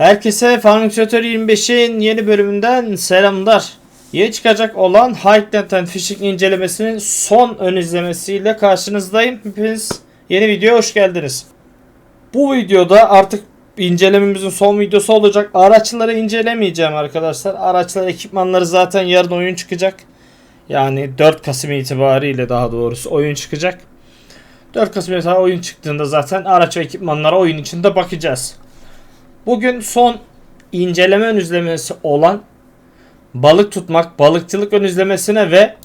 Herkese Farming Simulator 25'in yeni bölümünden selamlar. Yeni çıkacak olan and Fishing incelemesinin son ön izlemesiyle karşınızdayım. Hepiniz yeni videoya hoş geldiniz. Bu videoda artık incelememizin son videosu olacak. Araçları incelemeyeceğim arkadaşlar. Araçlar ekipmanları zaten yarın oyun çıkacak. Yani 4 Kasım itibariyle daha doğrusu oyun çıkacak. 4 Kasım itibariyle oyun çıktığında zaten araç ve ekipmanlara oyun içinde bakacağız. Bugün son inceleme ön izlemesi olan balık tutmak, balıkçılık ön izlemesine ve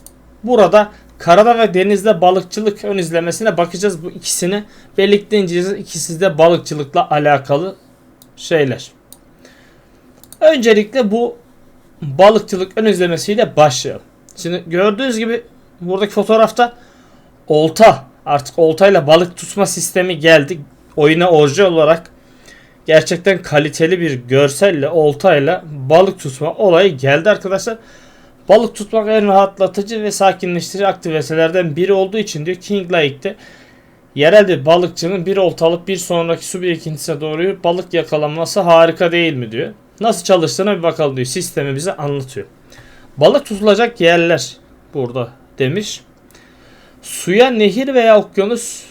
burada karada ve denizde balıkçılık ön izlemesine bakacağız. Bu ikisini birlikte inceleyeceğiz. İkisi de balıkçılıkla alakalı şeyler. Öncelikle bu balıkçılık ön izlemesiyle başlayalım. Şimdi gördüğünüz gibi buradaki fotoğrafta olta artık oltayla balık tutma sistemi geldi. Oyuna orijinal olarak gerçekten kaliteli bir görselle oltayla balık tutma olayı geldi arkadaşlar. Balık tutmak en rahatlatıcı ve sakinleştirici aktivitelerden biri olduğu için diyor King Lake'de yerel bir balıkçının bir olta alıp bir sonraki su birikintisine doğru balık yakalanması harika değil mi diyor. Nasıl çalıştığına bir bakalım diyor. Sistemi bize anlatıyor. Balık tutulacak yerler burada demiş. Suya nehir veya okyanus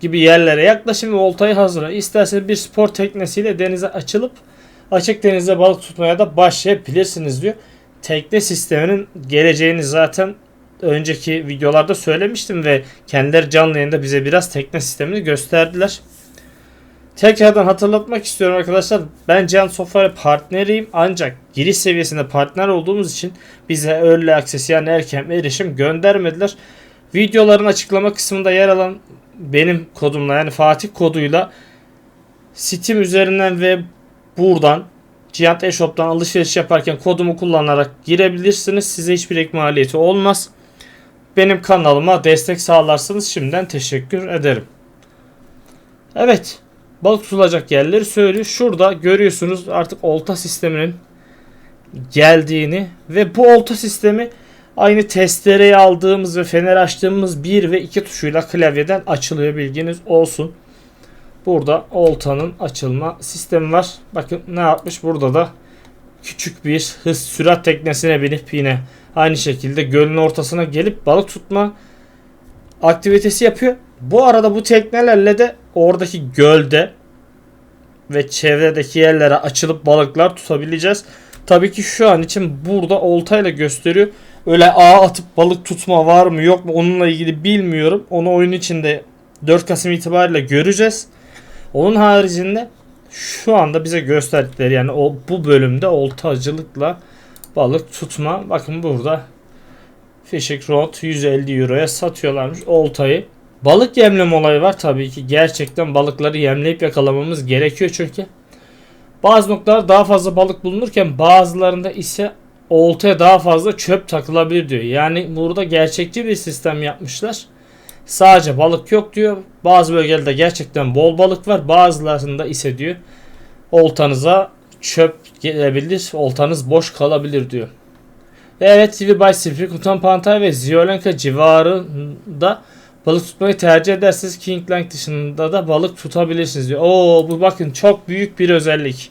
gibi yerlere yaklaşın ve oltayı hazırlayın. İsterseniz bir spor teknesiyle denize açılıp açık denizde balık tutmaya da başlayabilirsiniz diyor. Tekne sisteminin geleceğini zaten önceki videolarda söylemiştim ve kendileri canlı yayında bize biraz tekne sistemini gösterdiler. Tekrardan hatırlatmak istiyorum arkadaşlar. Ben Can Software partneriyim ancak giriş seviyesinde partner olduğumuz için bize early access yani erken erişim göndermediler. Videoların açıklama kısmında yer alan benim kodumla yani Fatih koduyla Steam üzerinden ve buradan Giant eShop'tan alışveriş yaparken kodumu kullanarak girebilirsiniz. Size hiçbir ek maliyeti olmaz. Benim kanalıma destek sağlarsanız şimdiden teşekkür ederim. Evet. Balık tutulacak yerleri söylüyor. Şurada görüyorsunuz artık olta sisteminin geldiğini ve bu olta sistemi aynı testereyi aldığımız ve fener açtığımız 1 ve 2 tuşuyla klavyeden açılıyor bilginiz olsun. Burada oltanın açılma sistemi var. Bakın ne yapmış burada da küçük bir hız sürat teknesine binip yine aynı şekilde gölün ortasına gelip balık tutma aktivitesi yapıyor. Bu arada bu teknelerle de oradaki gölde ve çevredeki yerlere açılıp balıklar tutabileceğiz. Tabii ki şu an için burada oltayla gösteriyor. Öyle ağ atıp balık tutma var mı yok mu onunla ilgili bilmiyorum. Onu oyun içinde 4 Kasım itibariyle göreceğiz. Onun haricinde şu anda bize gösterdikleri yani o bu bölümde oltacılıkla balık tutma. Bakın burada Fishing Rod 150 Euro'ya satıyorlarmış oltayı. Balık yemleme olayı var tabii ki. Gerçekten balıkları yemleyip yakalamamız gerekiyor çünkü. Bazı noktalarda daha fazla balık bulunurken bazılarında ise oltaya daha fazla çöp takılabilir diyor. Yani burada gerçekçi bir sistem yapmışlar. Sadece balık yok diyor. Bazı bölgelerde gerçekten bol balık var. Bazılarında ise diyor oltanıza çöp gelebilir. Oltanız boş kalabilir diyor. Ve evet TV by Sifri, Kutan Pantay ve Ziolenka civarında balık tutmayı tercih ederseniz Kingland dışında da balık tutabilirsiniz diyor. Oo bu bakın çok büyük bir özellik.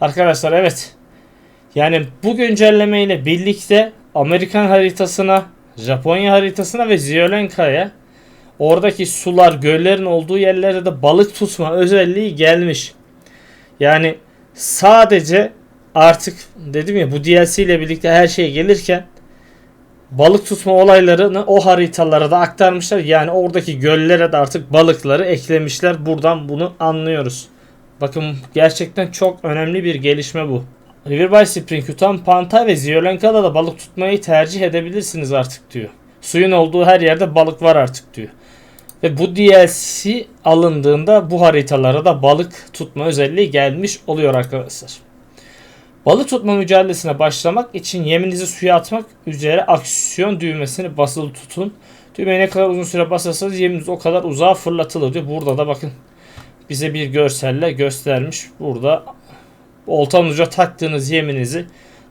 Arkadaşlar evet. Yani bu güncelleme ile birlikte Amerikan haritasına, Japonya haritasına ve Ziolenka'ya oradaki sular, göllerin olduğu yerlerde de balık tutma özelliği gelmiş. Yani sadece artık dedim ya bu DLC ile birlikte her şey gelirken balık tutma olaylarını o haritalara da aktarmışlar. Yani oradaki göllere de artık balıkları eklemişler. Buradan bunu anlıyoruz. Bakın gerçekten çok önemli bir gelişme bu. River by Spring, Yutan, Panta ve Ziolenka'da da balık tutmayı tercih edebilirsiniz artık diyor. Suyun olduğu her yerde balık var artık diyor. Ve bu DLC alındığında bu haritalara da balık tutma özelliği gelmiş oluyor arkadaşlar. Balık tutma mücadelesine başlamak için yeminizi suya atmak üzere aksiyon düğmesini basılı tutun. Düğmeye ne kadar uzun süre basarsanız yeminiz o kadar uzağa fırlatılır diyor. Burada da bakın bize bir görselle göstermiş. Burada oltanın uca taktığınız yeminizi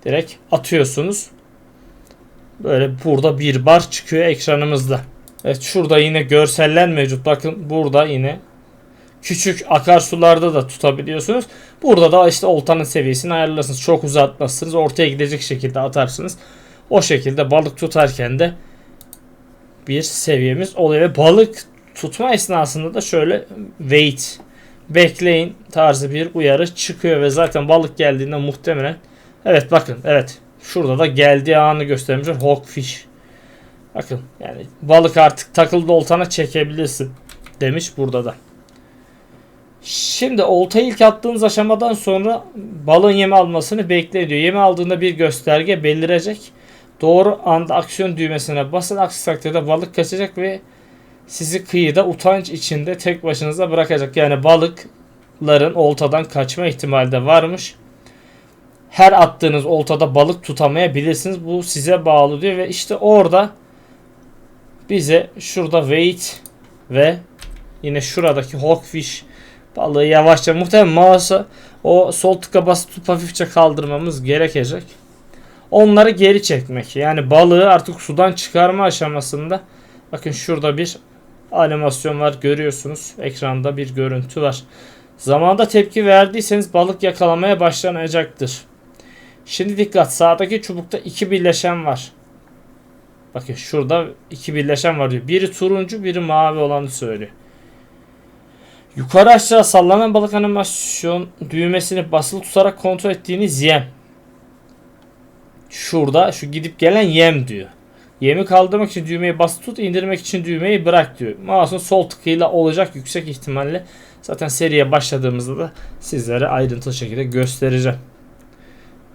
direkt atıyorsunuz. Böyle burada bir bar çıkıyor ekranımızda. Evet şurada yine görseller mevcut. Bakın burada yine küçük akarsularda da tutabiliyorsunuz. Burada da işte oltanın seviyesini ayarlarsınız. Çok uzatmazsınız. Ortaya gidecek şekilde atarsınız. O şekilde balık tutarken de bir seviyemiz oluyor. Ve balık tutma esnasında da şöyle wait bekleyin tarzı bir uyarı çıkıyor ve zaten balık geldiğinde muhtemelen evet bakın evet şurada da geldiği anı göstermişler hawkfish bakın yani balık artık takıldı oltana çekebilirsin demiş burada da. Şimdi oltayı ilk attığınız aşamadan sonra balığın yemi almasını bekle. Yemi aldığında bir gösterge belirecek. Doğru anda aksiyon düğmesine basın. Aksi takdirde balık kaçacak ve sizi kıyıda utanç içinde tek başınıza bırakacak. Yani balıkların oltadan kaçma ihtimali de varmış. Her attığınız oltada balık tutamayabilirsiniz. Bu size bağlı diyor ve işte orada bize şurada wait ve yine şuradaki hawkfish balığı yavaşça muhtemelen mouse'a o sol tıka basıp tutup hafifçe kaldırmamız gerekecek. Onları geri çekmek. Yani balığı artık sudan çıkarma aşamasında bakın şurada bir animasyon var görüyorsunuz. Ekranda bir görüntü var. Zamanda tepki verdiyseniz balık yakalamaya başlanacaktır. Şimdi dikkat sağdaki çubukta iki birleşen var. Bakın şurada iki birleşen var diyor. Biri turuncu biri mavi olanı söylüyor. Yukarı aşağı sallanan balık animasyon düğmesini basılı tutarak kontrol ettiğiniz yem. Şurada şu gidip gelen yem diyor. Yemi kaldırmak için düğmeyi bas tut, indirmek için düğmeyi bırak diyor. Mouse'un sol tıkıyla olacak yüksek ihtimalle. Zaten seriye başladığımızda da sizlere ayrıntılı şekilde göstereceğim.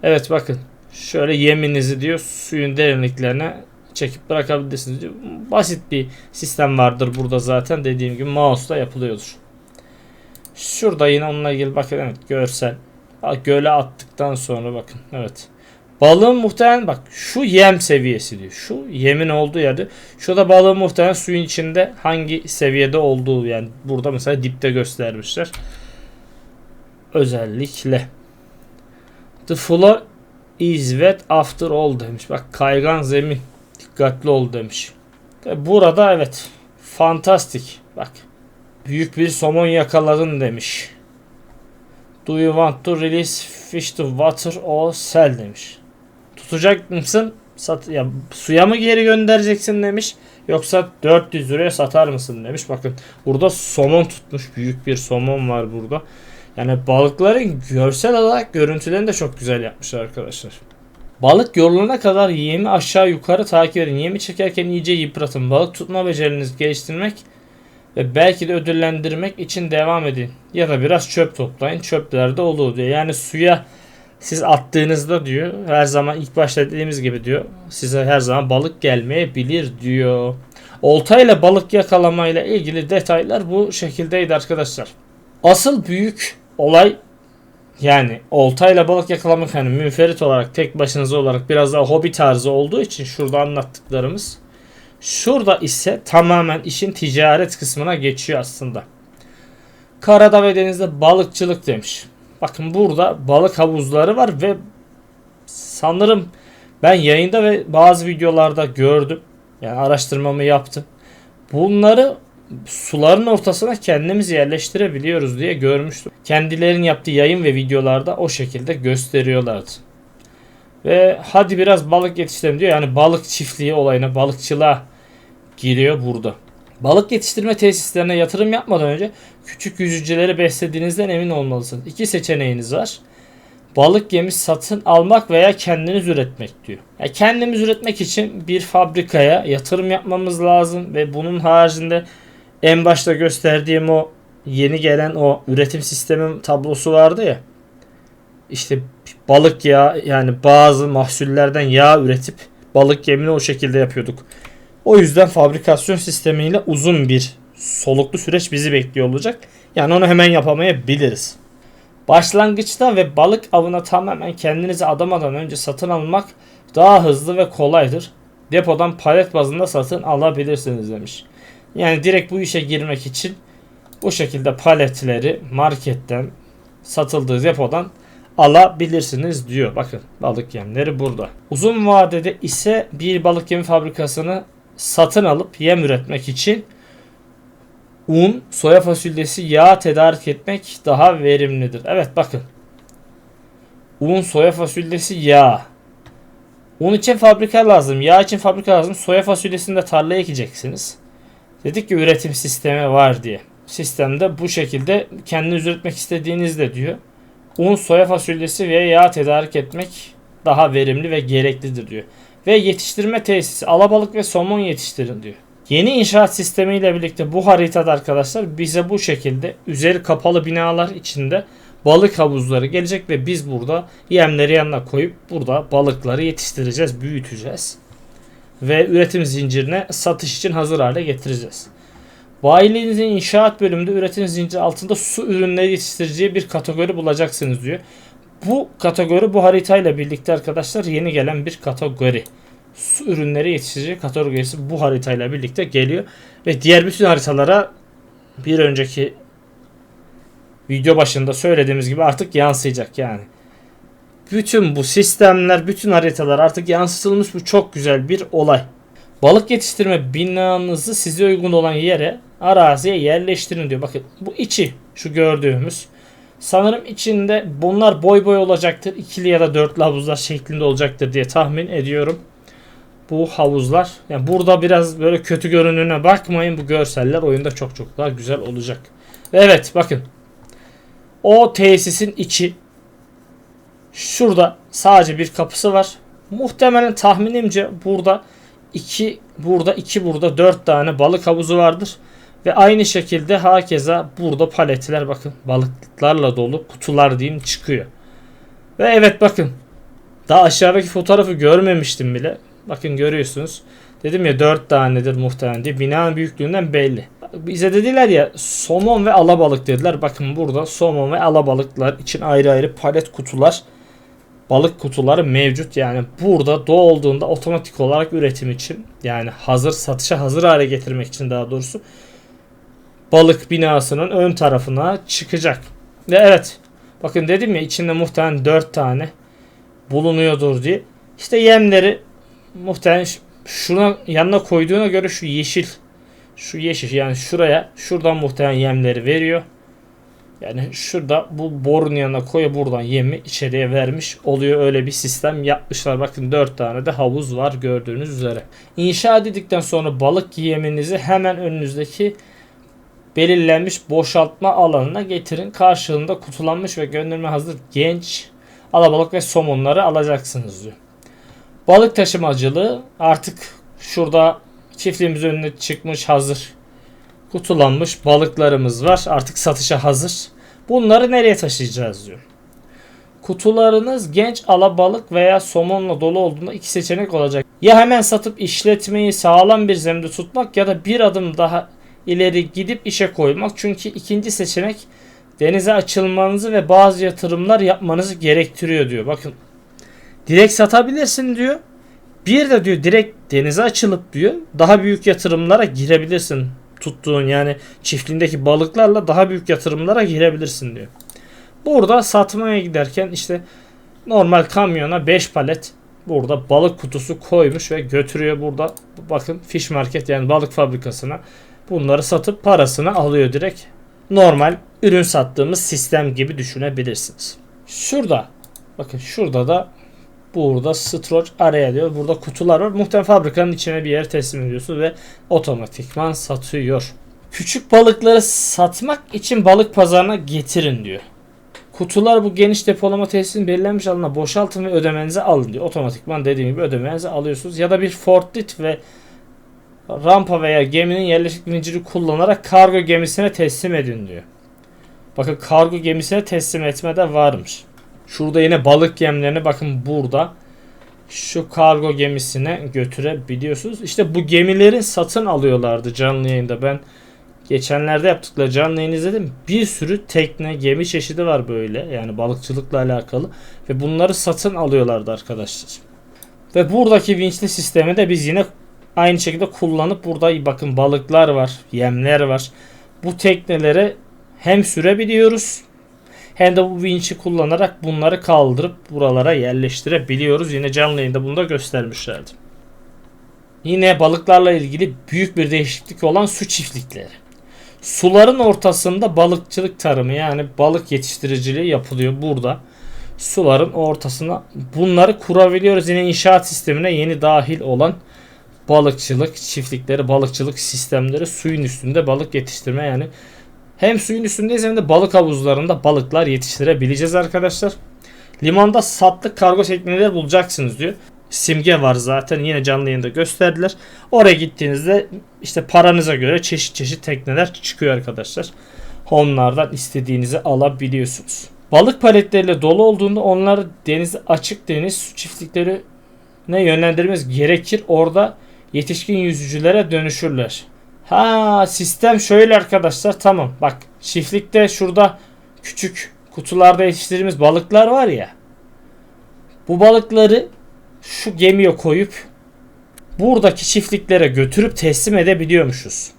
Evet bakın. Şöyle yeminizi diyor suyun derinliklerine çekip bırakabilirsiniz diyor. Basit bir sistem vardır burada zaten. Dediğim gibi mouse'la yapılıyordur. Şurada yine onunla ilgili bakın evet görsel. Göle attıktan sonra bakın evet. Balığın muhtemelen bak şu yem seviyesi diyor. Şu yemin olduğu yerde. Şurada balığın muhtemelen suyun içinde hangi seviyede olduğu yani burada mesela dipte göstermişler. Özellikle. The floor is wet after all demiş. Bak kaygan zemin. Dikkatli ol demiş. Burada evet. Fantastik. Bak. Büyük bir somon yakaladın demiş. Do you want to release fish to water or sell demiş. Tutacak mısın? Sat ya suya mı geri göndereceksin demiş. Yoksa 400 liraya satar mısın demiş. Bakın burada somon tutmuş. Büyük bir somon var burada. Yani balıkların görsel olarak görüntülerini de çok güzel yapmışlar arkadaşlar. Balık yorulana kadar yemi aşağı yukarı takip edin. Yemi çekerken iyice yıpratın. Balık tutma becerilerinizi geliştirmek ve belki de ödüllendirmek için devam edin. Ya da biraz çöp toplayın. Çöplerde olur diyor. Yani suya siz attığınızda diyor her zaman ilk başta dediğimiz gibi diyor size her zaman balık gelmeyebilir diyor. Oltayla balık yakalamayla ilgili detaylar bu şekildeydi arkadaşlar. Asıl büyük olay yani oltayla balık yakalamak hani münferit olarak tek başınıza olarak biraz daha hobi tarzı olduğu için şurada anlattıklarımız. Şurada ise tamamen işin ticaret kısmına geçiyor aslında. Karada ve denizde balıkçılık demiş. Bakın burada balık havuzları var ve sanırım ben yayında ve bazı videolarda gördüm. Yani araştırmamı yaptım. Bunları suların ortasına kendimiz yerleştirebiliyoruz diye görmüştüm. Kendilerinin yaptığı yayın ve videolarda o şekilde gösteriyorlardı. Ve hadi biraz balık yetiştirelim diyor. Yani balık çiftliği olayına, balıkçılığa giriyor burada. Balık yetiştirme tesislerine yatırım yapmadan önce küçük yüzücüleri beslediğinizden emin olmalısınız. İki seçeneğiniz var. Balık yemi satın almak veya kendiniz üretmek diyor. Yani kendimiz üretmek için bir fabrikaya yatırım yapmamız lazım ve bunun haricinde en başta gösterdiğim o yeni gelen o üretim sistemi tablosu vardı ya. İşte balık yağı yani bazı mahsullerden yağ üretip balık yemini o şekilde yapıyorduk. O yüzden fabrikasyon sistemiyle uzun bir soluklu süreç bizi bekliyor olacak. Yani onu hemen yapamayabiliriz. Başlangıçta ve balık avına tamamen kendinizi adamadan önce satın almak daha hızlı ve kolaydır. Depodan palet bazında satın alabilirsiniz demiş. Yani direkt bu işe girmek için bu şekilde paletleri marketten satıldığı depodan alabilirsiniz diyor. Bakın balık yemleri burada. Uzun vadede ise bir balık yemi fabrikasını satın alıp yem üretmek için Un, soya fasulyesi, yağ tedarik etmek daha verimlidir. Evet bakın. Un, soya fasulyesi, yağ. Un için fabrika lazım, yağ için fabrika lazım. Soya fasulyesini de tarlaya ekeceksiniz. Dedik ki üretim sistemi var diye. Sistemde bu şekilde kendiniz üretmek istediğinizde diyor. Un, soya fasulyesi ve yağ tedarik etmek daha verimli ve gereklidir diyor. Ve yetiştirme tesisi alabalık ve somon yetiştirin diyor. Yeni inşaat sistemiyle birlikte bu haritada arkadaşlar bize bu şekilde üzeri kapalı binalar içinde balık havuzları gelecek ve biz burada yemleri yanına koyup burada balıkları yetiştireceğiz, büyüteceğiz. Ve üretim zincirine satış için hazır hale getireceğiz. Bayiliğinizin inşaat bölümünde üretim zinciri altında su ürünleri yetiştireceği bir kategori bulacaksınız diyor. Bu kategori bu haritayla birlikte arkadaşlar yeni gelen bir kategori. Su ürünleri yetiştirici kategorisi bu haritayla birlikte geliyor. Ve diğer bütün haritalara bir önceki video başında söylediğimiz gibi artık yansıyacak yani. Bütün bu sistemler, bütün haritalar artık yansıtılmış. Bu çok güzel bir olay. Balık yetiştirme binanızı size uygun olan yere, araziye yerleştirin diyor. Bakın bu içi şu gördüğümüz. Sanırım içinde bunlar boy boy olacaktır. ikili ya da dörtlü havuzlar şeklinde olacaktır diye tahmin ediyorum. Bu havuzlar. Yani burada biraz böyle kötü görününe bakmayın. Bu görseller oyunda çok çok daha güzel olacak. Evet bakın. O tesisin içi. Şurada sadece bir kapısı var. Muhtemelen tahminimce burada iki burada iki burada dört tane balık havuzu vardır. Ve aynı şekilde hakeza burada paletler bakın balıklarla dolu kutular diyeyim çıkıyor. Ve evet bakın daha aşağıdaki fotoğrafı görmemiştim bile. Bakın görüyorsunuz. Dedim ya 4 tanedir muhtemelen diye. Binanın büyüklüğünden belli. Bize dediler ya somon ve alabalık dediler. Bakın burada somon ve alabalıklar için ayrı ayrı palet kutular balık kutuları mevcut. Yani burada doğulduğunda otomatik olarak üretim için yani hazır satışa hazır hale getirmek için daha doğrusu balık binasının ön tarafına çıkacak. Ve evet bakın dedim ya içinde muhtemelen 4 tane bulunuyordur diye. İşte yemleri muhtemelen şuna yanına koyduğuna göre şu yeşil şu yeşil yani şuraya şuradan muhtemelen yemleri veriyor. Yani şurada bu borun yanına koyu buradan yemi içeriye vermiş oluyor. Öyle bir sistem yapmışlar. Bakın 4 tane de havuz var gördüğünüz üzere. İnşa edildikten sonra balık yeminizi hemen önünüzdeki belirlenmiş boşaltma alanına getirin. Karşılığında kutulanmış ve gönderme hazır genç alabalık ve somonları alacaksınız diyor. Balık taşımacılığı artık şurada çiftliğimiz önüne çıkmış hazır kutulanmış balıklarımız var. Artık satışa hazır. Bunları nereye taşıyacağız diyor. Kutularınız genç alabalık veya somonla dolu olduğunda iki seçenek olacak. Ya hemen satıp işletmeyi sağlam bir zemde tutmak ya da bir adım daha ileri gidip işe koymak. Çünkü ikinci seçenek denize açılmanızı ve bazı yatırımlar yapmanızı gerektiriyor diyor. Bakın direkt satabilirsin diyor. Bir de diyor direkt denize açılıp diyor daha büyük yatırımlara girebilirsin tuttuğun yani çiftliğindeki balıklarla daha büyük yatırımlara girebilirsin diyor. Burada satmaya giderken işte normal kamyona 5 palet burada balık kutusu koymuş ve götürüyor burada bakın fish market yani balık fabrikasına bunları satıp parasını alıyor direkt. Normal ürün sattığımız sistem gibi düşünebilirsiniz. Şurada bakın şurada da Burada storage araya diyor. Burada kutular var. Muhtemelen fabrikanın içine bir yer teslim ediyorsun ve otomatikman satıyor. Küçük balıkları satmak için balık pazarına getirin diyor. Kutular bu geniş depolama tesisinin belirlenmiş alana boşaltın ve ödemenizi alın diyor. Otomatikman dediğim gibi ödemenizi alıyorsunuz. Ya da bir forklift ve rampa veya geminin yerleşik zinciri kullanarak kargo gemisine teslim edin diyor. Bakın kargo gemisine teslim etme de varmış. Şurada yine balık yemlerini bakın burada şu kargo gemisine götürebiliyorsunuz. İşte bu gemilerin satın alıyorlardı canlı yayında. Ben geçenlerde yaptıkları canlı yayın izledim. Bir sürü tekne, gemi çeşidi var böyle. Yani balıkçılıkla alakalı. Ve bunları satın alıyorlardı arkadaşlar. Ve buradaki vinçli sistemi de biz yine aynı şekilde kullanıp burada bakın balıklar var, yemler var. Bu teknelere hem sürebiliyoruz hem de bu vinç'i kullanarak bunları kaldırıp buralara yerleştirebiliyoruz. Yine canlı yayında bunu da göstermişlerdi. Yine balıklarla ilgili büyük bir değişiklik olan su çiftlikleri. Suların ortasında balıkçılık tarımı yani balık yetiştiriciliği yapılıyor burada. Suların ortasına bunları kurabiliyoruz. Yine inşaat sistemine yeni dahil olan balıkçılık çiftlikleri, balıkçılık sistemleri suyun üstünde balık yetiştirme yani hem suyun üstündeyiz hem de balık havuzlarında balıklar yetiştirebileceğiz arkadaşlar. Limanda satlık kargo tekneleri bulacaksınız diyor. Simge var zaten yine canlı yayında gösterdiler. Oraya gittiğinizde işte paranıza göre çeşit çeşit tekneler çıkıyor arkadaşlar. Onlardan istediğinizi alabiliyorsunuz. Balık paletleriyle dolu olduğunda onları denize açık deniz su çiftliklerine yönlendirmemiz gerekir. Orada yetişkin yüzücülere dönüşürler. Ha sistem şöyle arkadaşlar tamam bak çiftlikte şurada küçük kutularda yetiştirdiğimiz balıklar var ya. Bu balıkları şu gemiye koyup buradaki çiftliklere götürüp teslim edebiliyormuşuz.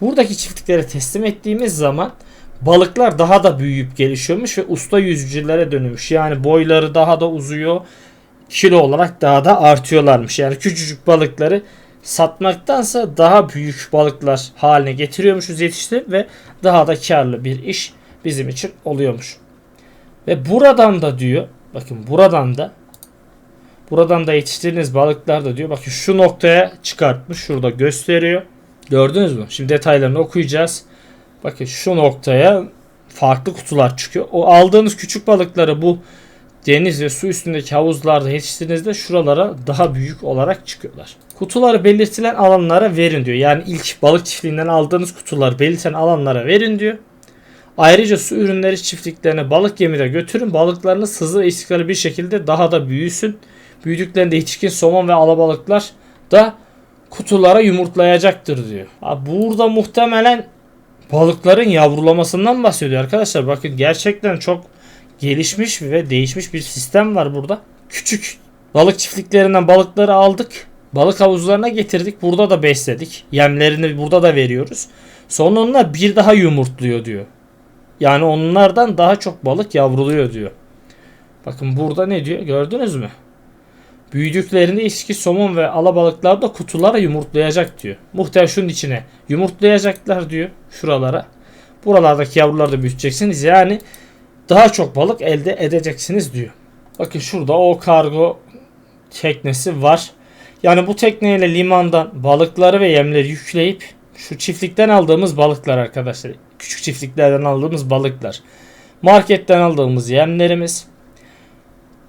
Buradaki çiftliklere teslim ettiğimiz zaman balıklar daha da büyüyüp gelişiyormuş ve usta yüzücülere dönüyormuş. Yani boyları daha da uzuyor. Kilo olarak daha da artıyorlarmış. Yani küçücük balıkları satmaktansa daha büyük balıklar haline getiriyormuşuz yetiştirip ve daha da karlı bir iş bizim için oluyormuş. Ve buradan da diyor bakın buradan da buradan da yetiştirdiğiniz balıklar da diyor bakın şu noktaya çıkartmış şurada gösteriyor. Gördünüz mü? Şimdi detaylarını okuyacağız. Bakın şu noktaya farklı kutular çıkıyor. O aldığınız küçük balıkları bu deniz ve su üstündeki havuzlarda yetiştirdiğinizde şuralara daha büyük olarak çıkıyorlar. Kutuları belirtilen alanlara verin diyor. Yani ilk balık çiftliğinden aldığınız kutuları belirtilen alanlara verin diyor. Ayrıca su ürünleri çiftliklerine balık gemide götürün. Balıklarınız hızlı ve istikrarlı bir şekilde daha da büyüsün. Büyüdüklerinde yetişkin somon ve alabalıklar da kutulara yumurtlayacaktır diyor. Ha, burada muhtemelen balıkların yavrulamasından bahsediyor arkadaşlar. Bakın gerçekten çok gelişmiş ve değişmiş bir sistem var burada. Küçük balık çiftliklerinden balıkları aldık. Balık havuzlarına getirdik. Burada da besledik. Yemlerini burada da veriyoruz. Sonra onlar bir daha yumurtluyor diyor. Yani onlardan daha çok balık yavruluyor diyor. Bakın burada ne diyor gördünüz mü? Büyüdüklerinde eski somon ve alabalıklar da kutulara yumurtlayacak diyor. Muhtemelen şunun içine yumurtlayacaklar diyor şuralara. Buralardaki yavruları da büyüteceksiniz. Yani daha çok balık elde edeceksiniz diyor. Bakın şurada o kargo teknesi var. Yani bu tekneyle limandan balıkları ve yemleri yükleyip şu çiftlikten aldığımız balıklar arkadaşlar. Küçük çiftliklerden aldığımız balıklar. Marketten aldığımız yemlerimiz.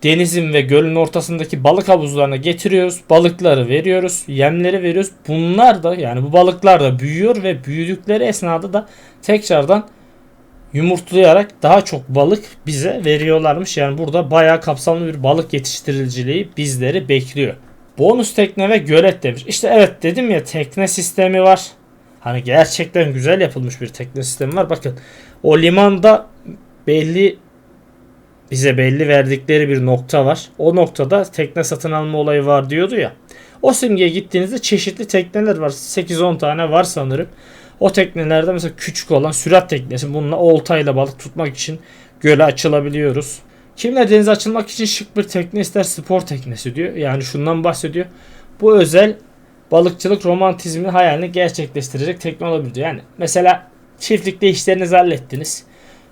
Denizin ve gölün ortasındaki balık havuzlarına getiriyoruz. Balıkları veriyoruz. Yemleri veriyoruz. Bunlar da yani bu balıklar da büyüyor ve büyüdükleri esnada da tekrardan yumurtlayarak daha çok balık bize veriyorlarmış. Yani burada bayağı kapsamlı bir balık yetiştiriciliği bizleri bekliyor. Bonus tekne ve gölet demiş. İşte evet dedim ya tekne sistemi var. Hani gerçekten güzel yapılmış bir tekne sistemi var. Bakın o limanda belli bize belli verdikleri bir nokta var. O noktada tekne satın alma olayı var diyordu ya. O simgeye gittiğinizde çeşitli tekneler var. 8-10 tane var sanırım. O teknelerde mesela küçük olan sürat teknesi bununla oltayla balık tutmak için göle açılabiliyoruz. Kimler denize açılmak için şık bir tekne ister spor teknesi diyor. Yani şundan bahsediyor. Bu özel balıkçılık romantizmi hayalini gerçekleştirecek tekne olabilir. Yani mesela çiftlikte işlerinizi hallettiniz.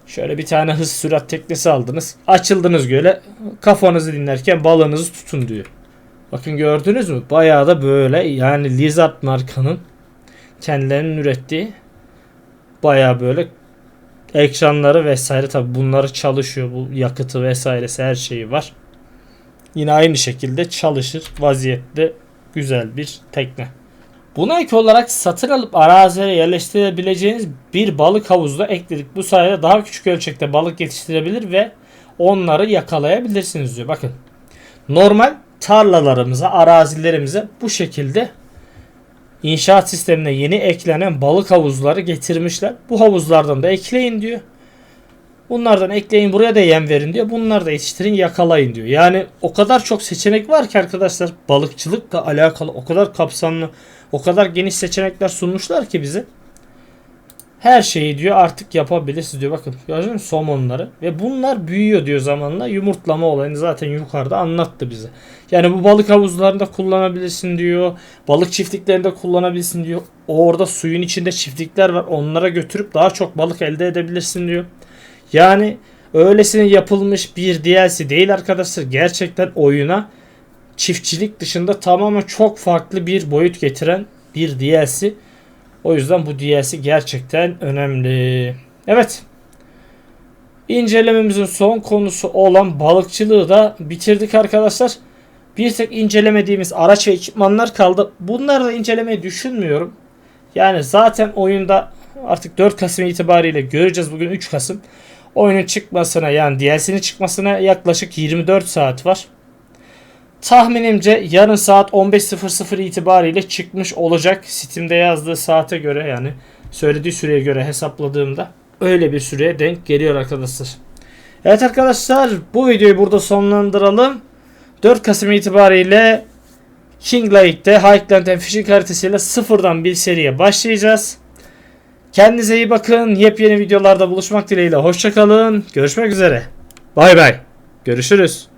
Şöyle bir tane hız sürat teknesi aldınız. Açıldınız göle. Kafanızı dinlerken balığınızı tutun diyor. Bakın gördünüz mü? Bayağı da böyle yani Lizard markanın kendilerinin ürettiği bayağı böyle ekranları vesaire tabi bunları çalışıyor. Bu yakıtı vesairesi her şeyi var. Yine aynı şekilde çalışır vaziyette güzel bir tekne. Buna ek olarak satın alıp arazilere yerleştirebileceğiniz bir balık havuzu da ekledik. Bu sayede daha küçük ölçekte balık yetiştirebilir ve onları yakalayabilirsiniz diyor. Bakın normal tarlalarımıza, arazilerimize bu şekilde inşaat sistemine yeni eklenen balık havuzları getirmişler. Bu havuzlardan da ekleyin diyor. Bunlardan ekleyin buraya da yem verin diyor. Bunları da yetiştirin yakalayın diyor. Yani o kadar çok seçenek var ki arkadaşlar balıkçılıkla alakalı o kadar kapsamlı o kadar geniş seçenekler sunmuşlar ki bize. Her şeyi diyor artık yapabilirsiniz diyor. Bakın gördünüz mü somonları ve bunlar büyüyor diyor zamanla. Yumurtlama olayını zaten yukarıda anlattı bize. Yani bu balık havuzlarında kullanabilirsin diyor. Balık çiftliklerinde kullanabilirsin diyor. Orada suyun içinde çiftlikler var. Onlara götürüp daha çok balık elde edebilirsin diyor. Yani öylesine yapılmış bir DLC değil arkadaşlar. Gerçekten oyuna çiftçilik dışında tamamen çok farklı bir boyut getiren bir DLC. O yüzden bu DLC gerçekten önemli. Evet. İncelememizin son konusu olan balıkçılığı da bitirdik arkadaşlar. Bir tek incelemediğimiz araç ve ekipmanlar kaldı. Bunları da incelemeyi düşünmüyorum. Yani zaten oyunda artık 4 Kasım itibariyle göreceğiz. Bugün 3 Kasım. Oyunun çıkmasına yani DLC'nin çıkmasına yaklaşık 24 saat var. Tahminimce yarın saat 15.00 itibariyle çıkmış olacak. Steam'de yazdığı saate göre yani söylediği süreye göre hesapladığımda öyle bir süreye denk geliyor arkadaşlar. Evet arkadaşlar bu videoyu burada sonlandıralım. 4 Kasım itibariyle King Lake'de Highland and Fishing haritasıyla sıfırdan bir seriye başlayacağız. Kendinize iyi bakın. Yepyeni videolarda buluşmak dileğiyle. Hoşçakalın. Görüşmek üzere. Bay bay. Görüşürüz.